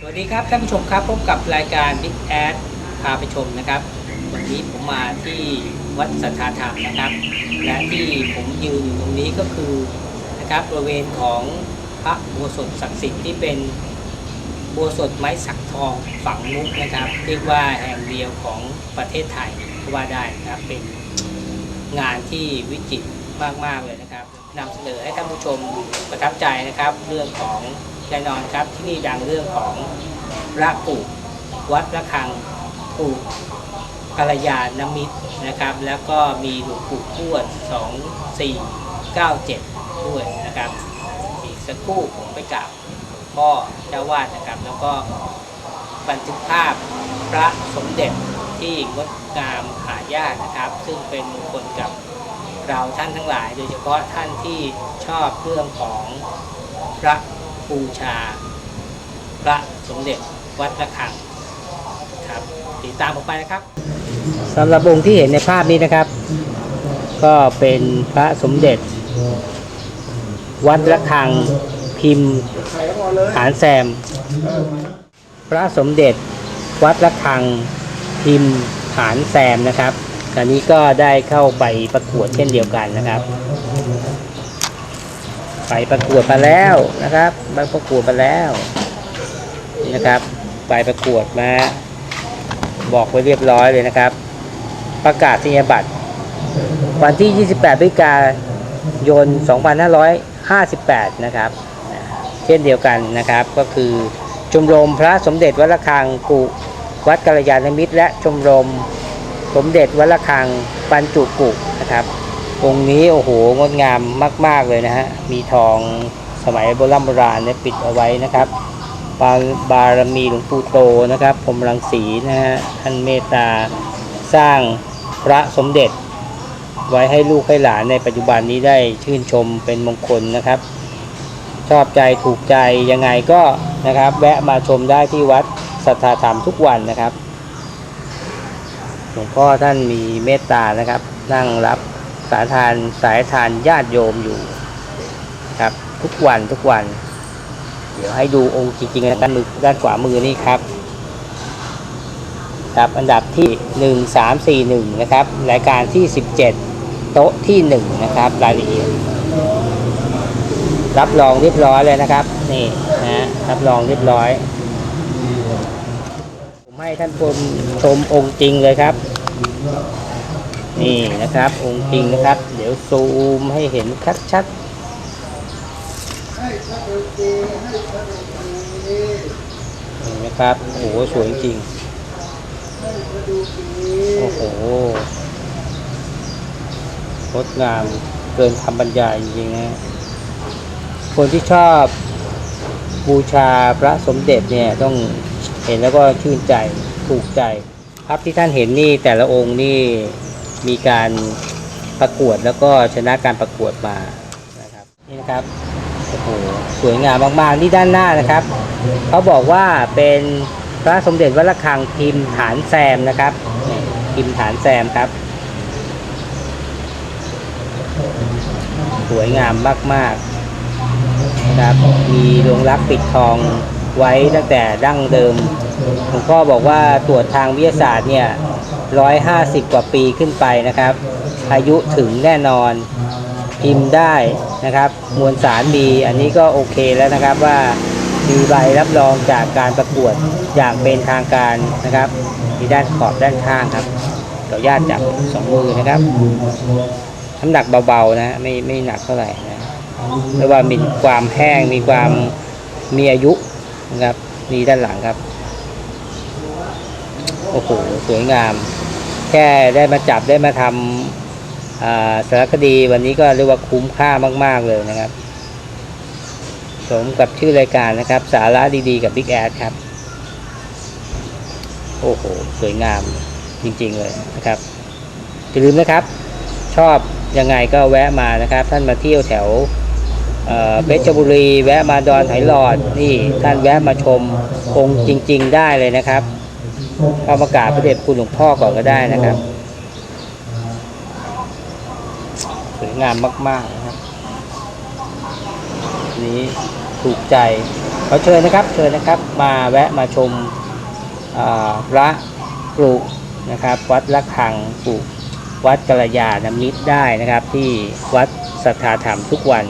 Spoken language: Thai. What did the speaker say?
สวัสดีครับท่านผู้ชมครับพบกับรายการ Big Ad พาไปชมนะครับ วันนี้ผมมาที่วัดสัทธาธรรมนะครับ และที่ผมยืนอยู่ตรงนี้ก็คือนะครับบริเวณของพระอุโบสถศักดิ์สิทธิ์ที่เป็นอุโบสถไม้สักทองฝังมุกนะครับ เรียกว่าแห่งเดียวของประเทศไทยก็ว่าได้นะครับเป็นงานที่วิจิตรมากๆเลยนะครับนำเสนอให้ท่านผู้ชมประทับใจนะครับเรื่องของ แน่นอนครับที่นี่ดังเรื่องของพระปู่วัดระฆังปู่กัลยาณมิตรนะครับ แล้วก็มีหลวงปู่ทวด2497 ด้วยนะครับอีกสักครู่ผมไปกราบหลวพ่อเจ้าวาดนะครับ แล้วก็บันทึกภาพพระสมเด็จที่งดงามหายากนะครับ ซึ่งเป็นมงคลกับเราท่านทั้งหลาย โดยเฉพาะท่านที่ชอบเรื่องของพระ บูชา พระสมเด็จวัดระฆังครับติดตามผมไปนะครับสำหรับองค์ที่เห็นในภาพนี้นะครับ ก็เป็นพระสมเด็จ วัดระฆังพิมพ์ฐานแซม พระสมเด็จ วัดระฆังพิมพ์ฐานแซมนะครับอันนี้ก็ได้เข้าไปประกวดเช่นเดียวกันนะครับ ไปประกวดมาแล้วนะครับไปประกวดมาแล้วนะครับไปประกวดมาบอกไว้เรียบร้อยเลยนะครับ ประกาศนียบัตร วันที่ 28พฤศจิกายน 2558 นะครับเช่นเดียวกันนะครับก็คือชมรมพระสมเด็จวัดระฆังกุวัดกัลยาณมิตร และชมรมสมเด็จวัดระฆังปัญจุกุนะครับ องค์นี้โอ้โหงดงามมาก ๆเลยนะฮะ มีทองสมัยโบราณโบราณเนี่ยปิดเอาไว้นะครับ บารบารมีหลวงปู่โตนะครับพรมรังสีนะฮะท่านเมตตาสร้างพระสมเด็จ ไว้ให้ลูกให้หลานในปัจจุบันนี้ได้ชื่นชมเป็นมงคลนะครับ ชอบใจถูกใจยังไงก็นะครับ แวะมาชมได้ที่วัดสัทธาธรรมทุกวันนะครับหลวงพ่อท่านมีเมตตานะครับ นั่งรับ สายทานสายทานญาติโยมอยู่ครับ ทุกวันทุกวัน เดี๋ยวให้ดูองค์จริงๆนะด้านมือด้านขวามือนี่ครับครับอันดับที่ 1 3 4 1 นะครับ รายการที่ 17 โต๊ะที่ 1 นะครับ รายละเอียด รับรองเรียบร้อยเลยนะครับ นี่นะรับรองเรียบร้อย ผมให้ท่านชมชมองค์จริงเลยครับ นี่นะครับ องค์จริงนะครับ เดี๋ยวซูมให้เห็นชัดๆนี่นะครับโอ้โหสวยจริงโอ้โหงดงามเกินคำบรรยายจริงๆนะคนที่ชอบบูชาพระสมเด็จเนี่ยต้องเห็นแล้วก็ชื่นใจถูกใจภาพที่ท่านเห็นนี่แต่ละองค์นี่ มีการประกวดแล้วก็ชนะการประกวดมานะครับนี่นะครับโอ้โหสวยงามมากๆนี่ด้านหน้านะครับเขาบอกว่าเป็นพระสมเด็จวัดระฆังพิมพ์ฐานแซมนะครับพิมพ์ฐานแซมครับ สวยงามมากๆนะครับมีดวงรักปิดทองไว้ตั้งแต่ดั้งเดิมหลวงพ่อบอกว่าตรวจทางวิทยาศาสตร์เนี่ย ร้อยห้าสิบกว่าปีขึ้นไปนะครับ อายุถึงแน่นอนพิมพ์ได้นะครับ มวลสารมีอันนี้ก็โอเคแล้วนะครับว่ามีใบรับรองจากการประกวดอย่างเป็นทางการนะครับมีด้านขอบด้านข้างครับขออนุญาตจับสองมือนะครับน้ำหนักเบาๆนะไม่ไม่หนักเท่าไหร่นะเรียกว่ามีความแห้งมีความมีอายุนะครับนี่ด้านหลังครับโอ้โหสวยงาม แค่ได้มาจับได้มาทำาสารคดีวันนี้ก็เรียกว่าคุ้มค่ามาก ๆเลยนะครับ สมกับชื่อรายการนะครับ สาระดีๆกับ Big Ad ครับ โอ้โห สวยงามจริงๆเลยนะครับอย่าลืมนะครับ ชอบยังไงก็แวะมานะครับ ท่านมาเที่ยวแถวเอ่อเพชรบุรี แวะมาดอนไหหลอดนี่ท่านแวะมาชมองค์จริง ๆ ได้เลยนะครับ เข้ามากราบพระเดชคุณหลวงพ่อก่อนก็ได้นะครับ สวยงามมาก ๆ นะครับ นี้ถูกใจขอเชิญนะครับ เชิญนะครับ มาแวะมาชมพระกรุนะครับ วัดละคังกรุวัดกัลยาณมิตรได้นะครับ ที่วัดสัทธาธรรมทุกวัน